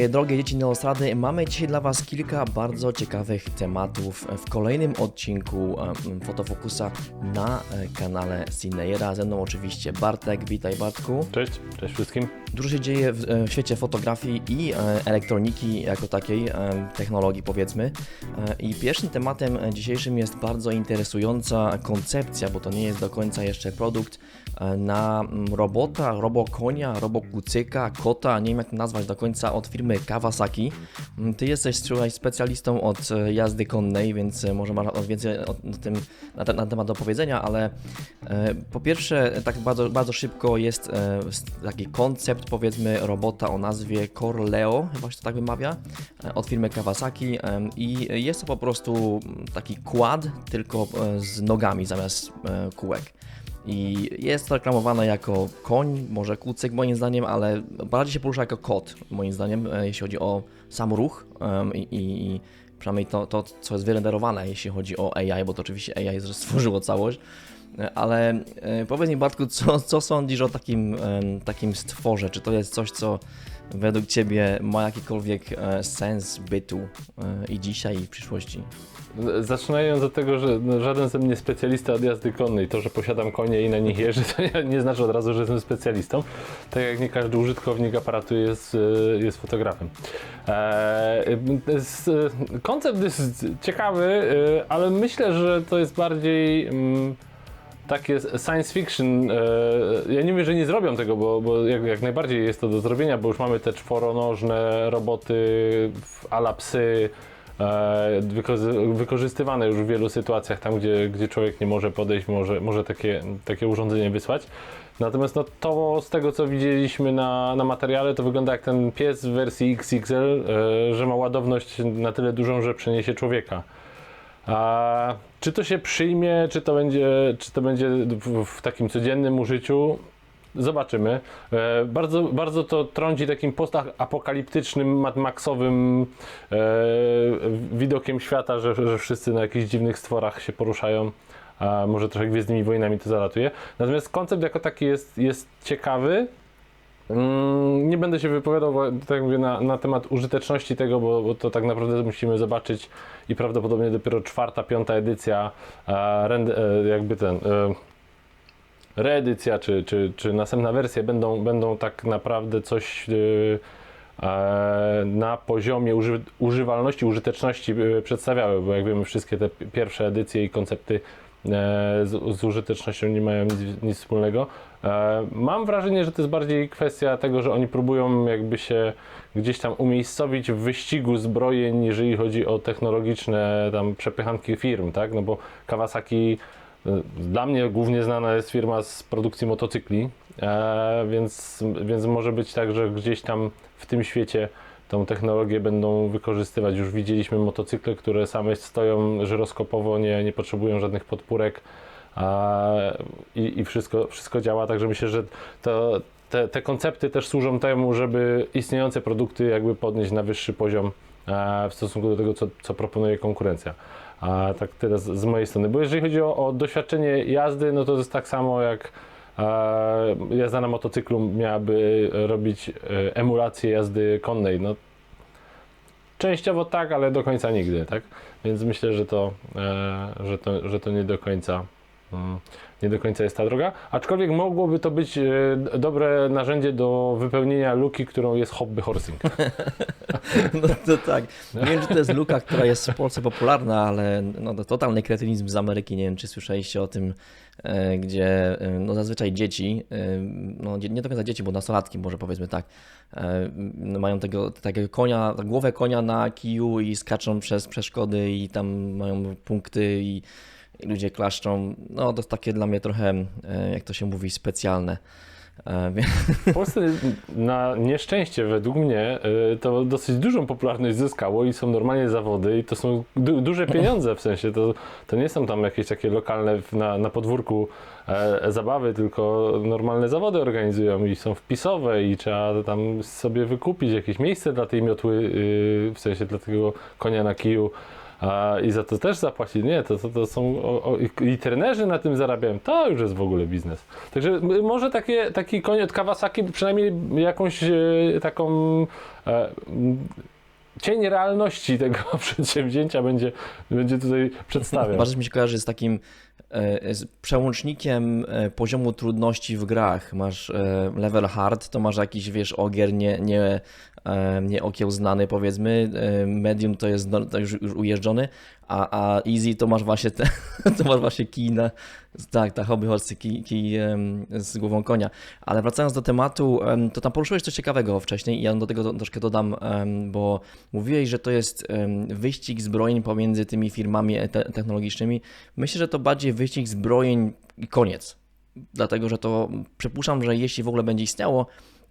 Moje drogie dzieci Neostrady, mamy dzisiaj dla Was kilka bardzo ciekawych tematów w kolejnym odcinku Fotofokusa na e, kanale Cineyera. Ze mną oczywiście Bartek, witaj Bartku. Cześć, cześć wszystkim. Dużo się dzieje w, e, w świecie fotografii i e, elektroniki jako takiej, technologii powiedzmy. I pierwszym tematem dzisiejszym jest bardzo interesująca koncepcja, bo to nie jest do końca jeszcze produkt na mm, robota, robokonia, robokucyka, kota, nie wiem jak to nazwać do końca, od firmy Kawasaki. Mm, Ty jesteś słuchaj, specjalistą od e, jazdy konnej, więc e, może masz więcej o tym, na, te, na temat do powiedzenia, ale e, po pierwsze, tak bardzo, bardzo szybko jest e, taki koncept powiedzmy robota o nazwie Corleo, chyba się to tak wymawia, e, od firmy Kawasaki i jest to po prostu taki kład, tylko e, z nogami zamiast e, kółek. I jest to reklamowane jako koń, może kucyk moim zdaniem, ale bardziej się porusza jako kot moim zdaniem, e, jeśli chodzi o sam ruch em, i, i, przynajmniej to, to, co jest wyrenderowane, jeśli chodzi o AI, bo to oczywiście AI stworzyło całość. E, Ale e, powiedz mi Bartku, co, co sądzisz o takim, takim stworze? Czy to jest coś, co według Ciebie ma jakikolwiek sens bytu i dzisiaj, i w przyszłości? Zaczynając od tego, że no, żaden ze mnie specjalista od jazdy konnej, to, że posiadam konie i na nich jeżdżę, to nie- znaczy od razu, że jestem specjalistą. Tak jak nie każdy użytkownik aparatu jest, e, jest fotografem. E, e, koncept jest ciekawy, ale myślę, że to jest bardziej. mm, takie science fiction. Ja nie wiem, że nie zrobią tego, bo, bo jak, jak najbardziej jest to do zrobienia, bo już mamy te czworonożne roboty ala psy, wykorzystywane już w wielu sytuacjach, tam gdzie, gdzie człowiek nie może podejść, może, może takie, takie urządzenie wysłać. Natomiast no, to z tego co widzieliśmy na, na materiale, to wygląda jak ten pies w wersji XXL, e, że ma ładowność na tyle dużą, że przeniesie człowieka. A czy to się przyjmie, czy to będzie, czy to będzie w, w takim codziennym użyciu? Zobaczymy. E, bardzo, bardzo to trąci takim postapokaliptycznym, Mad Maxowym e, widokiem świata, że, że wszyscy na jakichś dziwnych stworach się poruszają. A może trochę Gwiezdnymi Wojnami to zalatuje. Natomiast koncept jako taki jest, jest ciekawy. Mm, Nie będę się wypowiadał, tak mówię, na, na temat użyteczności tego, bo, bo to tak naprawdę musimy zobaczyć i prawdopodobnie dopiero czwarta, piąta edycja, e, rend, e, jakby ten, e, reedycja czy, czy, czy następna wersja będą, będą tak naprawdę coś e, e, na poziomie uży, używalności, użyteczności e, przedstawiały, bo jak wiemy wszystkie te pi- pierwsze edycje i koncepty e, z, z użytecznością nie mają nic, nic wspólnego. E, Mam wrażenie, że to jest bardziej kwestia tego, że oni próbują jakby się gdzieś tam umiejscowić w wyścigu zbrojeń, jeżeli chodzi o technologiczne tam przepychanki firm, tak? No bo Kawasaki y, dla mnie głównie znana jest firma z produkcji motocykli, e, więc, więc może być tak, że gdzieś tam w tym świecie tą technologię będą wykorzystywać. Już widzieliśmy motocykle, które same stoją żyroskopowo, nie, nie potrzebują żadnych podpórek i, i wszystko, wszystko działa, także myślę, że to, te, te koncepty też służą temu, żeby istniejące produkty jakby podnieść na wyższy poziom e, w stosunku do tego, co, co proponuje konkurencja. A tak tyle z, z mojej strony. Bo jeżeli chodzi o, o doświadczenie jazdy, no to jest tak samo jak e, jazda na motocyklu miałaby robić e, emulację jazdy konnej. No, częściowo tak, ale do końca nigdy, tak? Więc myślę, że to, e, że to, że to nie do końca. Mm, Nie do końca jest ta droga, aczkolwiek mogłoby to być e, dobre narzędzie do wypełnienia luki, którą jest hobby horsing. No to tak. Nie wiem, czy to jest luka, która jest w Polsce popularna, ale no, to totalny kretynizm z Ameryki. Nie wiem, czy słyszeliście o tym, e, gdzie e, no, zazwyczaj dzieci, no, nie do końca dzieci, bo nastolatki może powiedzmy tak, mają tego, takiego konia, głowę konia na kiju i skaczą przez przeszkody i tam mają punkty i ludzie klaszczą. No to takie dla mnie trochę, e, jak to się mówi, specjalne. E, W Polsce na nieszczęście według mnie y, to dosyć dużą popularność zyskało i są normalnie zawody i to są du duże pieniądze w sensie, to, to nie są tam jakieś takie lokalne na, na podwórku e, zabawy, tylko normalne zawody organizują i są wpisowe i trzeba tam sobie wykupić jakieś miejsce dla tej miotły, y, w sensie dla tego konia na kiju. A, i za to też zapłacić. Nie, to, to, to są, o, o, i- trenerzy na tym zarabiają, to już jest w ogóle biznes. Także może takie, taki koń od Kawasaki przynajmniej jakąś e, taką e, cień realności tego przedsięwzięcia będzie, będzie tutaj przedstawiał. Bardzo mi się kojarzy z takim z przełącznikiem e, poziomu trudności w grach. Masz e, level hard, to masz jakiś, wiesz, ogier nie, nie, e, nie okiełznany, powiedzmy. E, medium to jest no, już ujeżdżony, a, a easy to masz właśnie te, to masz właśnie kij na, tak, ta hobby horse, kij, kij z głową konia. Ale wracając do tematu, em, to tam poruszyłeś coś ciekawego wcześniej i ja do tego troszkę dodam, bo mówiłeś, że to jest wyścig zbrojeń pomiędzy tymi firmami te technologicznymi. Myślę, że to bardziej wyścig zbrojeń i koniec. Dlatego, że to przypuszczam, że jeśli w ogóle będzie istniało,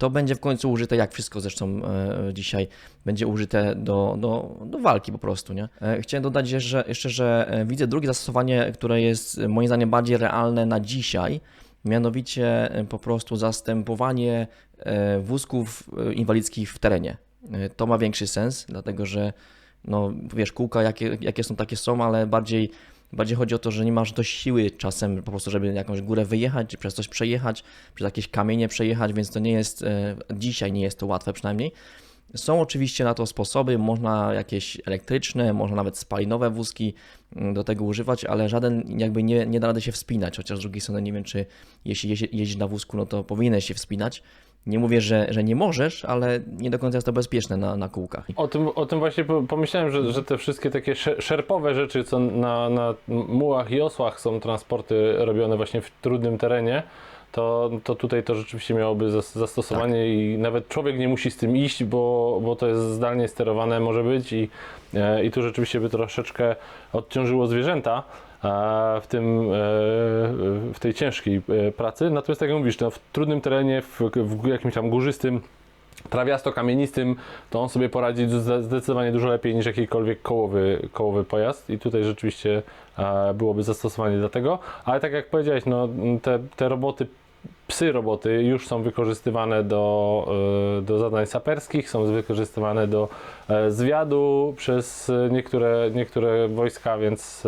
to będzie w końcu użyte, jak wszystko zresztą e, dzisiaj, będzie użyte do, do, do walki po prostu, nie? E, chciałem dodać jeszcze, jeszcze, że e, widzę drugie zastosowanie, które jest e, moim zdaniem bardziej realne na dzisiaj, mianowicie e, po prostu zastępowanie e, wózków e, inwalidzkich w terenie. E, To ma większy sens, dlatego że no wiesz, kółka jakie, jakie są, takie są, ale bardziej, bardziej chodzi o to, że nie masz dość siły czasem po prostu, żeby jakąś górę wyjechać, czy przez coś przejechać, przez jakieś kamienie przejechać, więc to nie jest, e, dzisiaj nie jest to łatwe przynajmniej. Są oczywiście na to sposoby, można jakieś elektryczne, można nawet spalinowe wózki mm, do tego używać, ale żaden jakby nie, nie da rady się wspinać, chociaż z drugiej strony nie wiem, czy jeśli jeździ- jeździsz na wózku, no to powinieneś się wspinać. Nie mówię, że, że nie możesz, ale nie do końca jest to bezpieczne na, na kółkach. O tym, o tym właśnie po- pomyślałem, że, że te wszystkie takie sze- szerpowe rzeczy, co na, na mułach i osłach są transporty robione właśnie w trudnym terenie, to, to tutaj to rzeczywiście miałoby zas- zastosowanie i nawet człowiek nie musi z tym iść, bo, bo to jest zdalnie sterowane może być i, e, i tu rzeczywiście by troszeczkę odciążyło zwierzęta w, tym, e, w tej ciężkiej e, pracy. Natomiast tak jak mówisz, no, w trudnym terenie, w, w jakimś tam górzystym trawiasto-kamienistym, to on sobie poradzi zde- zdecydowanie dużo lepiej niż jakikolwiek kołowy, kołowy pojazd i tutaj rzeczywiście byłoby zastosowanie do tego, ale tak jak powiedziałeś, no, te, te roboty, psy roboty już są wykorzystywane do, e, do zadań saperskich, są wykorzystywane do zwiadu przez niektóre, niektóre wojska, więc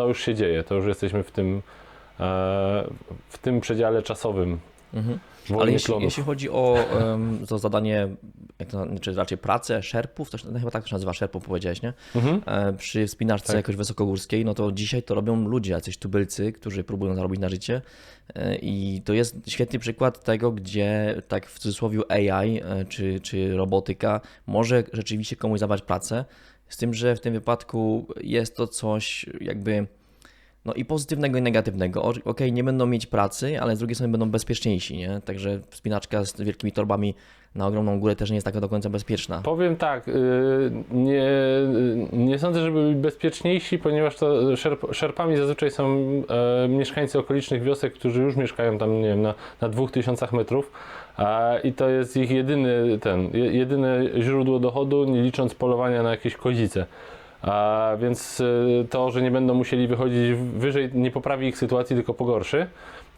to już się dzieje, to już jesteśmy w tym, e, w tym przedziale czasowym Mhm. Ale jeśli, jeśli chodzi o em, to zadanie, to, czy raczej pracę szerpów, to się, no chyba tak to się nazywa, szerpów powiedziałeś, nie? Mhm. E, przy wspinaczce Tak. jakoś wysokogórskiej, no to dzisiaj to robią ludzie, jacyś tubylcy, którzy próbują zarobić na życie E, i to jest świetny przykład tego, gdzie tak w cudzysłowie AI e, czy, czy robotyka może rzeczywiście komuś zabrać pracę, z tym, że w tym wypadku jest to coś jakby no i pozytywnego i negatywnego. O- Okej, nie będą mieć pracy, ale z drugiej strony będą bezpieczniejsi, nie? Także wspinaczka z wielkimi torbami na ogromną górę też nie jest taka do końca bezpieczna. Powiem tak, y, nie, y, nie sądzę, żeby byli bezpieczniejsi, ponieważ to szerp, szerpami zazwyczaj są e, mieszkańcy okolicznych wiosek, którzy już mieszkają tam, nie wiem, na, na 2000 metrów a, i to jest ich jedyny ten, je- jedyne źródło dochodu, nie licząc polowania na jakieś kozice. A więc y, to, że nie będą musieli wychodzić wyżej, nie poprawi ich sytuacji, tylko pogorszy.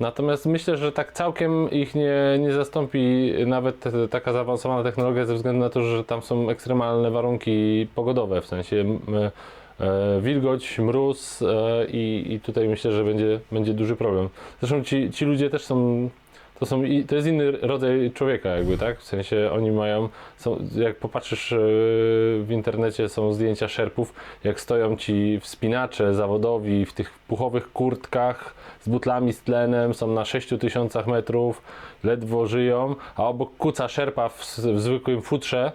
Natomiast myślę, że tak całkiem ich nie, nie zastąpi nawet taka zaawansowana technologia ze względu na to, że tam są ekstremalne warunki pogodowe, w sensie e, wilgoć, mróz e, i, i tutaj myślę, że będzie, będzie duży problem. Zresztą ci, ci ludzie też są, to, są i, to jest inny rodzaj człowieka jakby, tak? W sensie oni mają, są, jak popatrzysz e, w internecie są zdjęcia szerpów, jak stoją ci wspinacze zawodowi w tych puchowych kurtkach z butlami z tlenem, są na 6000 metrów, ledwo żyją, a obok kuca szerpa w, w zwykłym futrze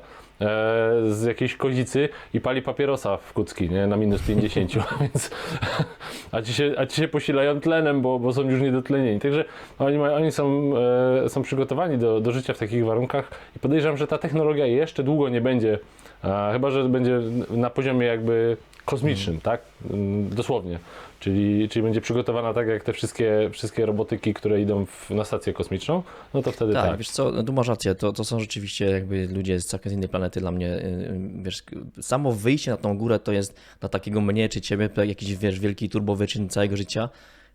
z jakiejś kozicy i pali papierosa w kucki, nie? Na minus 50, więc a ci, się, a ci się posilają tlenem, bo, bo są już niedotlenieni. Także oni, mają, oni są, e, są przygotowani do, do życia w takich warunkach i podejrzewam, że ta technologia jeszcze długo nie będzie, a, chyba że będzie na poziomie jakby kosmicznym, tak? Mm, Dosłownie. Czyli, czyli będzie przygotowana tak jak te wszystkie, wszystkie robotyki, które idą w, na stację kosmiczną, no to wtedy Tak, tak. wiesz co, no tu masz rację, to, to są rzeczywiście jakby ludzie z całkiem innej planety dla mnie, yy, wiesz, samo wyjście na tą górę to jest dla takiego mnie czy ciebie jakiś, wiesz, wielki turbowyczyn całego życia,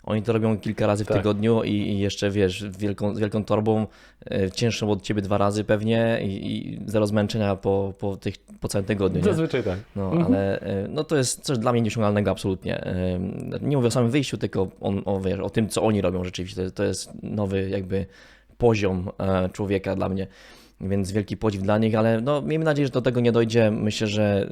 Oni to robią kilka razy w Tak. tygodniu i, i jeszcze wiesz, wielką, z wielką torbą, e, cięższą od ciebie dwa razy pewnie i, i zero zmęczenia po, po, tych, po całym tygodniu. Nie? Zazwyczaj tak. No, Mhm. ale e, no, to jest coś dla mnie nieosiągalnego absolutnie. E, Nie mówię o samym wyjściu, tylko o, o, wiesz, o tym, co oni robią rzeczywiście. To, to jest nowy jakby poziom człowieka dla mnie. Więc wielki podziw dla nich, ale no, miejmy nadzieję, że do tego nie dojdzie. Myślę, że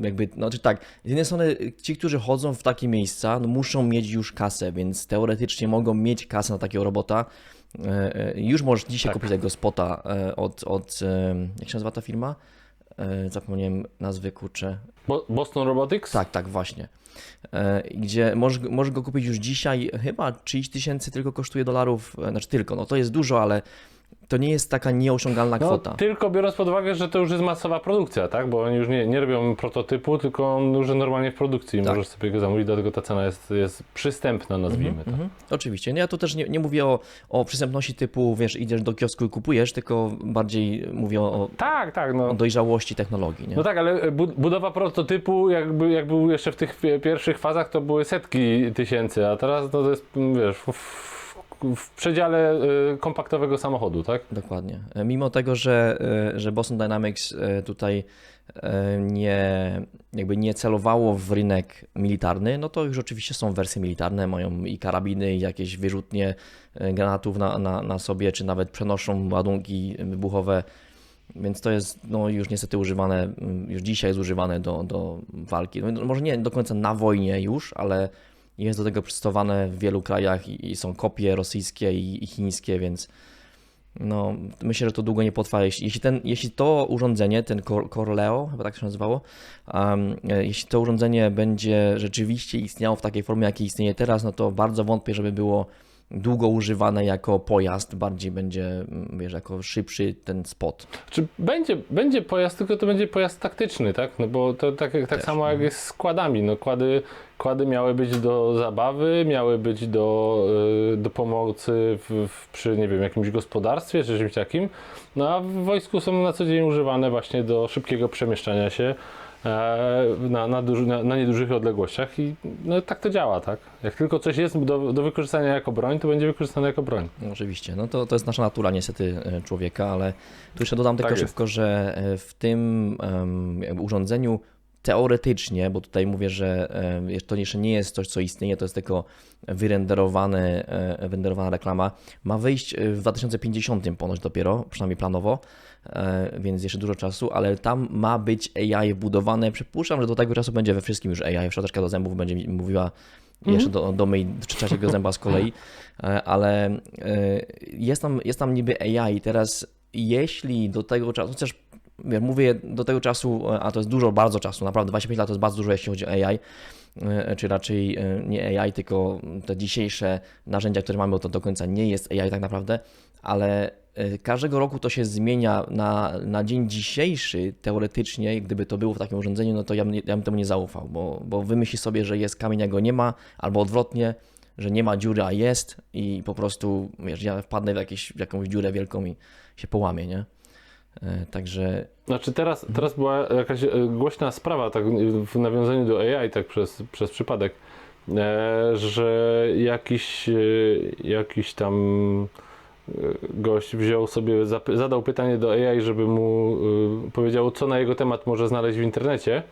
e, jakby, no czy tak, z jednej strony ci, którzy chodzą w takie miejsca, no, muszą mieć już kasę, więc teoretycznie mogą mieć kasę na takiego robota. E, Już możesz dzisiaj Tak. kupić tego spota od, od, jak się nazywa ta firma? Zapomniałem nazwy, kurczę. Bo Boston Robotics? Tak, tak, właśnie. Gdzie możesz, możesz go kupić już dzisiaj, chyba 30 tysięcy tylko kosztuje dolarów, znaczy tylko, no to jest dużo, ale to nie jest taka nieosiągalna No, kwota. tylko biorąc pod uwagę, że to już jest masowa produkcja, tak? Bo oni już nie, nie robią prototypu, tylko on już normalnie w produkcji Tak. możesz sobie go zamówić, dlatego ta cena jest, jest przystępna, nazwijmy to. Mhm, oczywiście. No ja tu też nie, nie mówię o, o przystępności typu, wiesz, idziesz do kiosku i kupujesz, tylko bardziej mówię o, Tak, tak, no. o dojrzałości technologii. Nie? No tak, ale bu- budowa prototypu, jakby, jak był jeszcze w tych pi- pierwszych fazach, to były setki tysięcy, a teraz no, to jest, wiesz, w, w, przedziale y, kompaktowego samochodu, tak? Dokładnie. E, Mimo tego, że, e, że Boston Dynamics e, tutaj nie, jakby nie celowało w rynek militarny, no to już oczywiście są wersje militarne, mają i karabiny, i jakieś wyrzutnie granatów na, na, na sobie, czy nawet przenoszą ładunki wybuchowe, więc to jest no, już niestety używane, już dzisiaj jest używane do, do walki. No, może nie do końca na wojnie już, ale jest do tego przystosowane w wielu krajach i, i są kopie rosyjskie i, i chińskie, więc no, myślę, że to długo nie potrwa. Jeśli, ten, jeśli to urządzenie, ten Cor- Corleo, chyba tak się nazywało, um, jeśli to urządzenie będzie rzeczywiście istniało w takiej formie, jakiej istnieje teraz, no to bardzo wątpię, żeby było długo używane jako pojazd, bardziej będzie, mm, wiesz, jako szybszy ten spot. Czy będzie, będzie pojazd, tylko to będzie pojazd taktyczny, tak? No bo to tak, tak Też, samo jak jest z kładami. No kłady, kłady miały być do zabawy, miały być do, y, do pomocy w, w, przy, nie wiem, jakimś gospodarstwie czy czymś takim. No a w wojsku są na co dzień używane właśnie do szybkiego przemieszczania się na, na, duży, na, na niedużych odległościach i no, tak to działa, tak? Jak tylko coś jest do, do wykorzystania jako broń, to będzie wykorzystane jako broń. No, Oczywiście, no to, to jest nasza natura niestety e, człowieka, ale tu jeszcze dodam tylko Tak jest. szybko, że e, w tym jakby urządzeniu teoretycznie, bo tutaj mówię, że e, to jeszcze nie jest coś, co istnieje, to jest tylko wyrenderowane, e, wyrenderowana reklama, ma wyjść w 2050 ponoć dopiero, przynajmniej planowo, e, więc jeszcze dużo czasu, ale tam ma być AI wbudowane. Przypuszczam, że do tego czasu będzie we wszystkim już AI, szczoteczka do zębów będzie mówiła jeszcze do, do myj trzeciego zęba z kolei, ale jest tam, jest tam niby AI. Teraz, jeśli do tego czasu, chociaż mówię do tego czasu, e, a to jest dużo, bardzo czasu, naprawdę 25 lat to jest bardzo dużo, jeśli chodzi o AI, e, czy raczej e, nie AI, tylko te dzisiejsze narzędzia, które mamy, to do końca nie jest AI tak naprawdę, ale każdego roku to się zmienia na, na dzień dzisiejszy, teoretycznie, gdyby to było w takim urządzeniu, no to ja, bym ja bym temu nie zaufał, bo, bo wymyśli sobie, że jest kamień, a go nie ma, albo odwrotnie, że nie ma dziury, a jest i po prostu, wiesz, ja wpadnę w, jakieś, w jakąś dziurę wielką i się połamię, nie? E, Także Znaczy teraz, teraz była jakaś e, głośna sprawa tak, w nawiązaniu do AI tak przez, przez przypadek, e, że jakiś, jakiś tam gość wziął sobie, zadał pytanie do AI, żeby mu powiedziało, co na jego temat może znaleźć w internecie.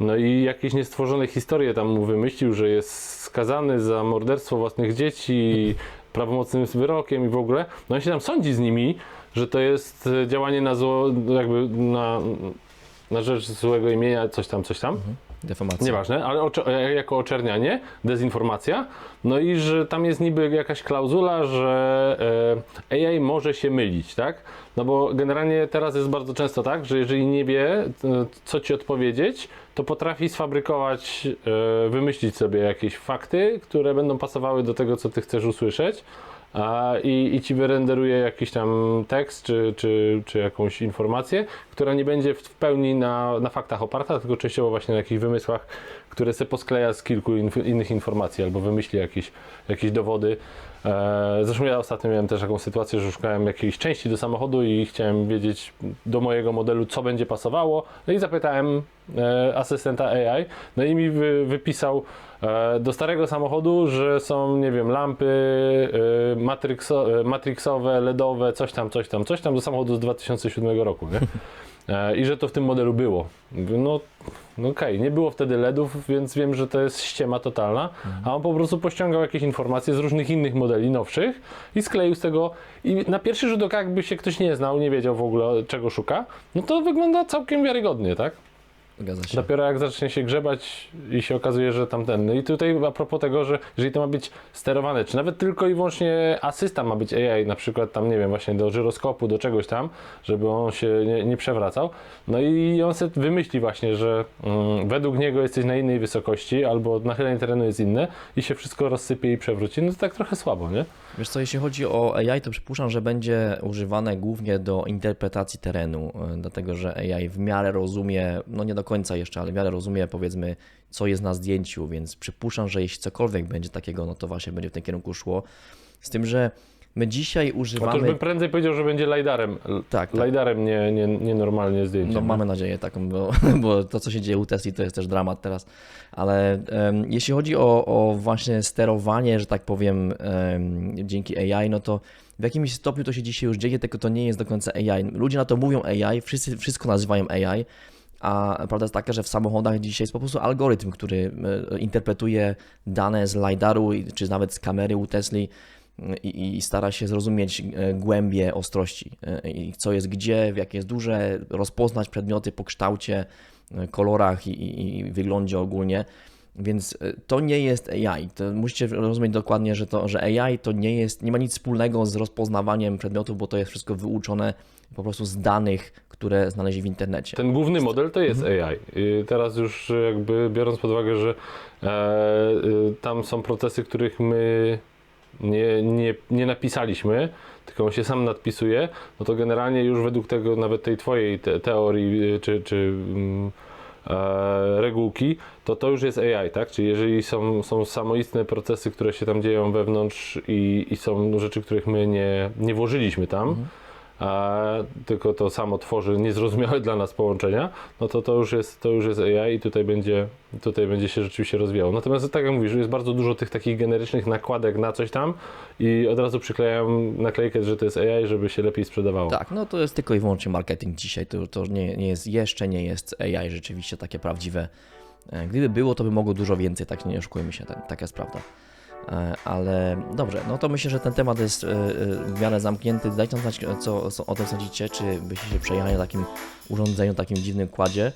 No i jakieś niestworzone historie tam mu wymyślił, że jest skazany za morderstwo własnych dzieci, prawomocnym wyrokiem i w ogóle. No i się tam sądzi z nimi, że to jest e, działanie na zło, jakby na, na rzecz złego imienia, coś tam, coś tam. deformacja. Nieważne, ale e, jako oczernianie, dezinformacja. No i że tam jest niby jakaś klauzula, że e, AI może się mylić, tak? No bo generalnie teraz jest bardzo często tak, że jeżeli nie wie, co ci odpowiedzieć, to potrafi sfabrykować, e, wymyślić sobie jakieś fakty, które będą pasowały do tego, co ty chcesz usłyszeć. A, i, I ci wyrenderuje jakiś tam tekst czy, czy, czy jakąś informację, która nie będzie w, pełni na, na faktach oparta, tylko częściowo właśnie na jakichś wymysłach, które se poskleja z kilku inf- innych informacji albo wymyśli jakieś, jakieś dowody. E, zresztą ja ostatnio miałem też taką sytuację, że szukałem jakiejś części do samochodu i chciałem wiedzieć do mojego modelu, co będzie pasowało. No i zapytałem e, asystenta AI, no i mi wy, wypisał e, do starego samochodu, że są, nie wiem, lampy matrixo, matrixowe, LEDowe, coś tam, coś tam, coś tam do samochodu z 2007 roku, nie? E, I że to w tym modelu było. No, no okej, nie było wtedy LEDów, więc wiem, że to jest ściema totalna, a on po prostu pościągał jakieś informacje z różnych innych modeli nowszych i skleił z tego i na pierwszy rzut oka jakby się ktoś nie znał, nie wiedział w ogóle czego szuka, no to wygląda całkiem wiarygodnie, tak? Zgadza się. Dopiero jak zacznie się grzebać i się okazuje, że tamten. No i tutaj a propos tego, że jeżeli to ma być sterowane, czy nawet tylko i wyłącznie asysta ma być AI, na przykład tam, nie wiem, właśnie do żyroskopu, do czegoś tam, żeby on się nie, nie przewracał. No i on sobie wymyśli właśnie, że mm, według niego jesteś na innej wysokości, albo nachylenie terenu jest inne i się wszystko rozsypie i przewróci. No to tak trochę słabo, nie? Wiesz co, jeśli chodzi o AI, to przypuszczam, że będzie używane głównie do interpretacji terenu, e, dlatego że AI w miarę rozumie, no nie do końca jeszcze, ale w miarę rozumie powiedzmy, co jest na zdjęciu, więc przypuszczam, że jeśli cokolwiek będzie takiego, no to właśnie będzie w tym kierunku szło. Z tym, że my dzisiaj używamy... bym prędzej powiedział, że będzie LiDARem. Tak, tak. LiDArem, nie, nie, nie normalnie zdjęciem. No mamy nadzieję taką, bo, bo to co się dzieje u Tesli to jest też dramat teraz. Ale em, jeśli chodzi o, o właśnie sterowanie, że tak powiem, em, dzięki AI, no to w jakimś stopniu to się dzisiaj już dzieje, tylko to nie jest do końca AI. Ludzie na to mówią AI, wszyscy wszystko nazywają AI. A prawda jest taka, że w samochodach dzisiaj jest po prostu algorytm, który e, interpretuje dane z LiDARu czy nawet z kamery u Tesli i, i stara się zrozumieć e, głębie ostrości e, i co jest gdzie, w jakie jest duże, rozpoznać przedmioty po kształcie, kolorach i, i, i wyglądzie ogólnie. Więc to nie jest AI. To musicie rozumieć dokładnie, że, to, że AI to nie jest, nie ma nic wspólnego z rozpoznawaniem przedmiotów, bo to jest wszystko wyuczone po prostu z danych, które znaleźli w internecie. Ten główny model to jest AI. I teraz już jakby biorąc pod uwagę, że e, y, tam są procesy, których my nie, nie, nie napisaliśmy, tylko on się sam nadpisuje, no to generalnie już według tego, nawet tej twojej te, teorii y, czy, czy mm, e, regułki, to to już jest AI, tak? Czyli jeżeli są, są samoistne procesy, które się tam dzieją wewnątrz i, i są rzeczy, których my nie, nie włożyliśmy tam, a tylko to samo tworzy niezrozumiałe dla nas połączenia, no to to już jest, to już jest AI i tutaj będzie, tutaj będzie się rzeczywiście rozwijało. Natomiast tak jak mówisz, jest bardzo dużo tych takich generycznych nakładek na coś tam i od razu przyklejają naklejkę, że to jest AI, żeby się lepiej sprzedawało. Tak, no to jest tylko i wyłącznie marketing dzisiaj. To, to nie, nie jest, jeszcze nie jest AI rzeczywiście takie prawdziwe. E, Gdyby było, to by mogło dużo więcej, tak nie oszukujmy się, tak, taka jest prawda. E, Ale dobrze, no to myślę, że ten temat jest e, e, w miarę zamknięty. Dajcie nam znać, co, co o tym sądzicie, czy byście się przejechali na takim urządzeniu, takim dziwnym kładzie.